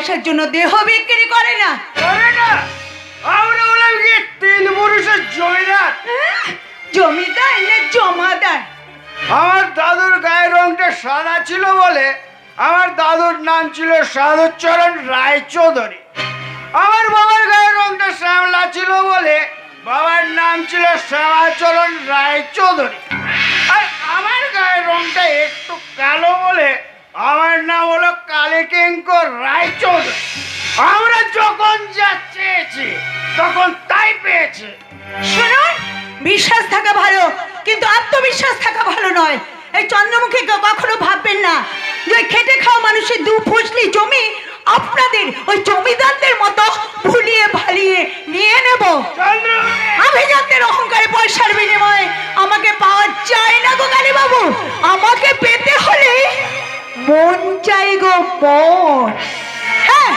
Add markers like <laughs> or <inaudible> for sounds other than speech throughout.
পয়সার জন্য দেহ বিক্রি করে না। করে না আমরা হলাম কি তিন পুরুষের জমিদার। হ্যাঁ? জমিদার না জমাদার? আমার দাদুর গায়ের রংটা সাদা ছিল বলে আমার দাদুর নাম ছিল সাধুচরণ রায়চৌধুরী। আমার বাবার গায়ের রংটা শ্যামলা ছিল বলে বাবার নাম ছিল শ্যামাচরণ রায়চৌধুরী। আর আমার গায়ের রংটা একটু কালো বলে আমার নাম হলো কালীকিঙ্কর রায়চৌধুরী। আমরা যখন যা চেয়েছি তখন তাই পেয়েছি। শুনুন বিশ্বাস থাকা ভালো কিন্তু আত্মবিশ্বাস থাকা ভালো নয়। এই চন্দ্রমুখী কখনো ভাববেন না যে খেটে খাওয়া মানুষের দু ফসলি জমি আপনাদের ওই জমিদারদের মতো ভুলিয়ে ভালিয়ে নিয়ে নেব। চন্দ্রমুখী! আভিজাত্যের অহংকারে পয়সার হ্যাঁ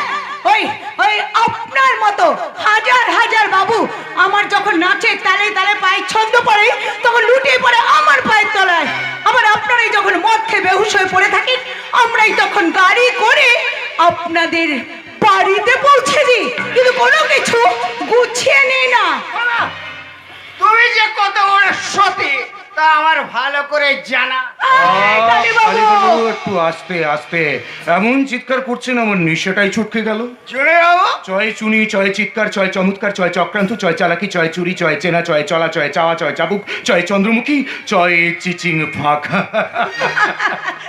আপনার মতো হাজার হাজার বাবু আমার যখন নাচে তালে তালে পায়ে ছন্দ পড়ে, তখন লুটিয়ে পড়ে আমার পায়ের তলায়। আবার আপনারাই যখন মদ খেয়ে বেহুশ হয়ে পড়ে থাকেন, আমরাই তখন গাড়ি করে আপনাদের বাড়িতে পৌঁছে দিই। কিন্তু কোনো কিছু গুছিয়ে নেই না। তুমি যে তা আমার ভালো করে জানা। কালীবাবু! একটু আস্তে আস্তে। এমন চিৎকার করছেন আমার নিশাটাই ছুটকে গেল। চলে যাব চয় চুনি চয় চিৎকার চয় চমৎকার চয় চক্রান্ত চয় চালাকি চয় চুরি চয় চেনা চয় চলা চয় চাওয়া চয় চাবুক চয় চন্দ্রমুখী চয় চিচিং ফাঁক। <laughs>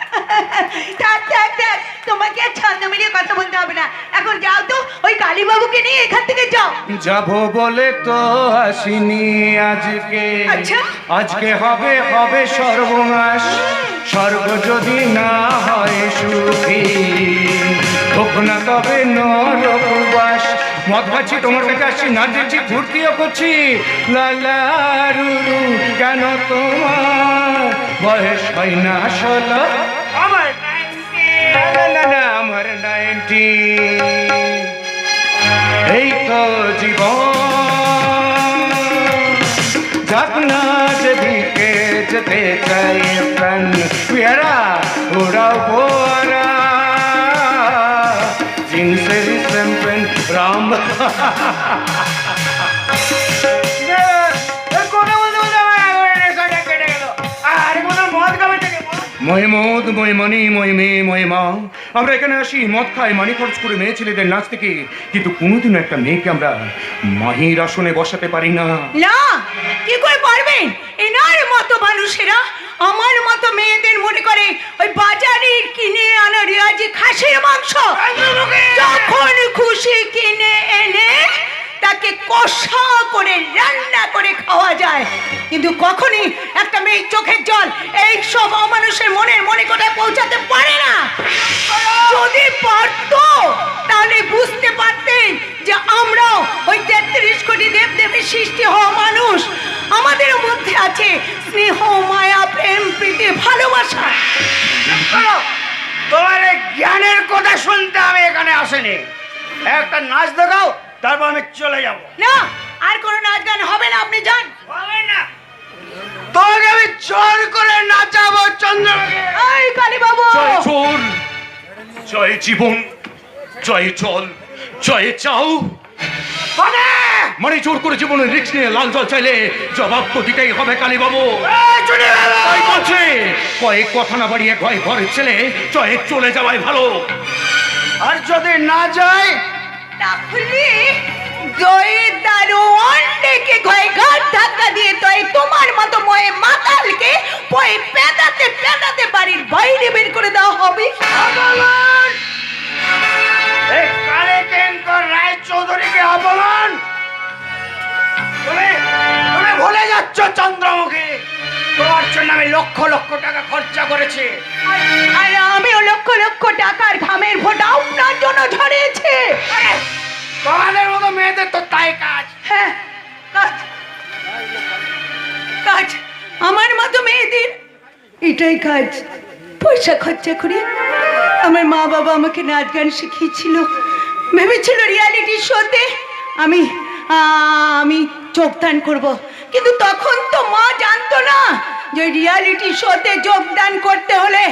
থাক থাক থাক। তোমাকে আর ছন্দ মিলিয়ে কথা বলতে হবে না। এখন যাও তো ওই কালীবাবুকে নিয়ে এখান থেকে যাও। যাব বলে তো আসিনি আজকে। আচ্ছা। আজকে হবে হবে সর্বনাশ। স্বর্গ যদি না হয় সুখী। হোক না তবে নরকবাস মদ খাচ্ছি তোমার কাছে আসছি না দিচ্ছি ফুর্তিও করছি। লালা রুরু কেন তোমার বয়স হয় না ষোলো আমার না না, না না আমার নাইনটি এই তো জীবন যাক না যেদিকে যেতে চাই প্রাণ পেয়ারা ওরাও বোয়ারা জিন্সের চ্যাম্পিয়ন রাম থেকে ময় মদ ময় মণি ময় মেয়ে ময় মা। আমরা এখানে আসি মদ খাই মানি খরচ করে মেয়ে ছেলেদের নাচ থেকে কিন্তু কোনোদিনও একটা মেয়েকে আমরা মাহির আসনে বসাতে পারি না। না কি করে পারবেন? এনার মতো মানুষেরা আমার মতো মেয়েদের মনে করে ওই বাজারের কিনে আনা রেয়াজি খাসির মাংস যখন খুশি কিনে এনে তাকে কষা করে, রান্না করে খাওয়া যায়। কিন্তু কখনই একটা মেয়ের চোখের জল এই সব অমানুষের মনের মনে কোথায় পৌঁছাতে পারে না। যদি পারতো, তাহলে বুঝতে পারতেন যে আমরাও ওই তেত্রিশ কোটি দেব দেবীর সৃষ্টি হওয়া মানুষ। আমাদের মধ্যে আছে স্নেহ, মায়া, প্রেম, প্রীতি, ভালোবাসা। তোমার জ্ঞানের কথা শুনতে আমি এখানে আসেনি। একটা নাচ দেখাও। তারপর আমি চলে যাব। না আর কোনো নাচ গান হবে না আপনি যান। হবে না। তোমাকে আমি জোর করে নাচাবো চন্দ্রকে এই কালী বাবু জয় চোর জয় জীবন জয় জল জয় চাও মানে মানে জোর করে জীবনের রিক্স নিয়ে লাল জল চাইলে জবাব তো দিতেই হবে কালী বাবু। চলে কয়েক কথা না বাড়িয়ে ঘয় ঘরের ছেলে জয়ে চলে যাওয়াই ভালো। আর যদি না যায় তাহলে জয়ের দারোয়ান ডেকে ঘরে ঘর ধাক্কা দিয়ে তয় তোমার মতো ময়ে মাতালকে পয়ে পেদাতে পেদাতে বাড়ির বাইরে বের করে দেওয়া হবে। রায় চৌধুরীকে ভুলে যাচ্ছ চন্দ্রমুখী। তোমার জন্য আমি লক্ষ লক্ষ টাকা খরচা করেছি। আর- আর আমিও লক্ষ লক্ষ টাকার ঘামের ফোঁটা আপনার জন্য ঝরিয়েছে। তোমাদের মতো মেয়েদের তো তাই কাজ। হ্যাঁ কাজ কাজ আমার মতো মেয়েদের। এটাই কাজ পয়সা খরচা করি আমার মা বাবা আমাকে নাচ গান শিখিয়েছিল। ভেবেছিল রিয়ালিটি শোতে আমি আমি যোগদান করব। কিন্তু তখন তো মা জানতো না যে রিয়ালিটি শোতে যোগদান করতে হলে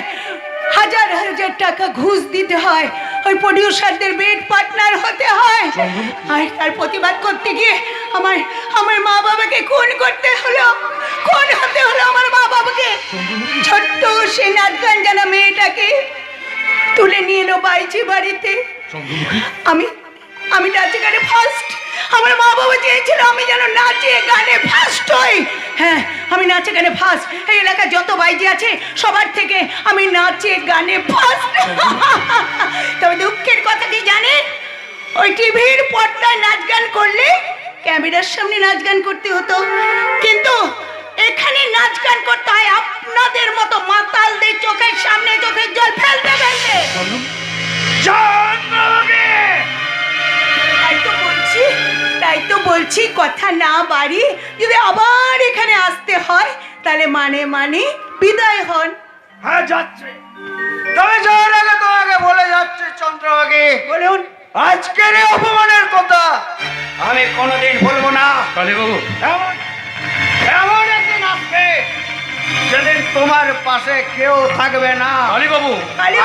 হাজার হাজার টাকা ঘুষ দিতে হয়। ওই প্রডিউসারদের বেড পার্টনার হতে হয়। আর তার প্রতিবাদ করতে গিয়ে আমার আমার মা বাবাকে খুন করতে হলো। খুন হতে হলো আমার মা বাবাকে ছোট্ট সে নাচ গান জানা মেয়েটাকে তুলে নিয়ে এলো বাইচি বাড়িতে। আমি আমি নাচে গানে ফার্স্ট আমার মা বাবা চেয়েছিল আমি যেন নাচে গানে ফার্স্ট হই। হ্যাঁ আমি নাচে গানে ফার্স্ট এই এলাকা যত বাইজি আছে, সবার থেকে আমি নাচে গানে ফার্স্ট তবে দুঃখের কথা কি জানে ওই টিভির পর্দায় নাচ গান করলে ক্যামেরার সামনে নাচ গান করতে হতো। কিন্তু এখানে নাচ গান করতে হয় আপনাদের মতো মাতালদের চোখের সামনে চোখের বলছি কথা না বাড়ি যদি আবার এখানে আসতে হয় তাহলে মানে মানে বিদায় হন। হ্যাঁ যাচ্ছে। তবে যাওয়ার আগে তোমাকে বলে যাচ্ছে চন্দ্রমুখী বলুন। আজকের অপমানের কথা আমি কোনোদিন বলব না। কালীবাবু। এমন এমন একদিন আসবে সেদিন তোমার পাশে কেউ থাকবে না। কালীবাবু। কালী,